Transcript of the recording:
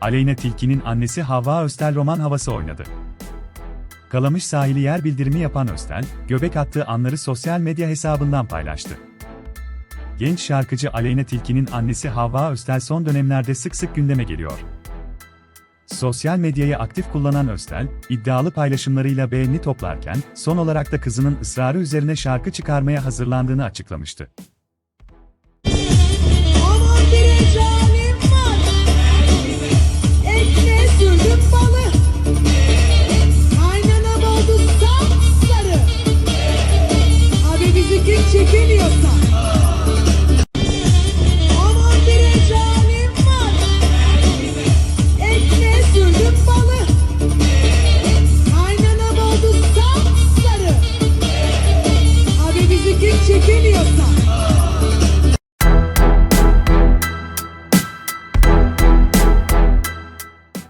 Aleyna Tilki'nin annesi Havva Öztel roman havası oynadı. Kalamış sahili yer bildirimi yapan Öztel, göbek attığı anları sosyal medya hesabından paylaştı. Genç şarkıcı Aleyna Tilki'nin annesi Havva Öztel son dönemlerde sık sık gündeme geliyor. Sosyal medyayı aktif kullanan Öztel, iddialı paylaşımlarıyla beğeni toplarken, son olarak da kızının ısrarı üzerine şarkı çıkarmaya hazırlandığını açıklamıştı. çekemiyorsan.